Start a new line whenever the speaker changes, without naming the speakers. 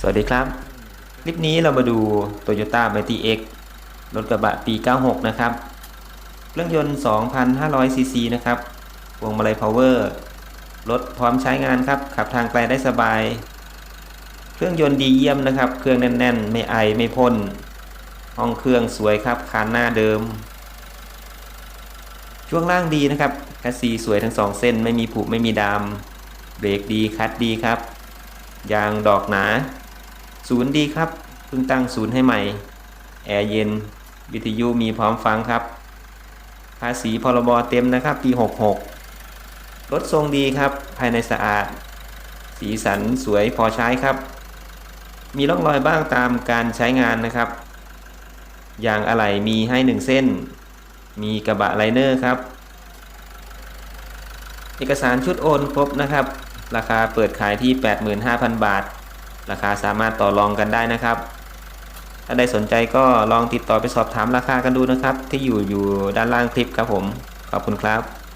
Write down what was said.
สวัสดีครับ คลิปนี้เรามาดู Toyota m a t i X รถกระบะปี 96 นะครับ เครื่องยนต์ 2,500 ซีซีนะครับวงมาลัยพาวเวอร์รถพร้อมใช้งานครับ ขับทางไกลได้สบาย เครื่องยนต์ดีเยี่ยมนะครับ เครื่องแน่น ๆ ไม่ไอไม่พ่น ห้องเครื่องสวยครับ คานหน้าเดิม ช่วงล่างดีนะครับแคสซีสวยทั้งสองเส้น ไม่มีผุไม่มีดามเบรกดีคัดดีครับยางดอกหนา ศูนย์ดีครับเพิ่งตั้งศูนย์ให้ใหม่ แอร์เย็น วิทยุมีพร้อมฟังครับ ภาษีพรบเต็มนะครับ ปี 66 รถทรงดีครับ ภายในสะอาด สีสันสวยพอใช้ครับ มีร่องรอยบ้างตามการใช้งานนะครับยางอะไหล่มีให้1เส้น มีกระบะไลเนอร์ครับ เอกสารชุดโอนครบนะครับ ราคาเปิดขายที่ 85,000 บาท ราคาสามารถต่อรองกันได้นะครับ ถ้าใดสนใจก็ลองติดต่อไปสอบถามราคากันดูนะครับ ที่อยู่อยู่ด้านล่างคลิปครับผม ขอบคุณครับ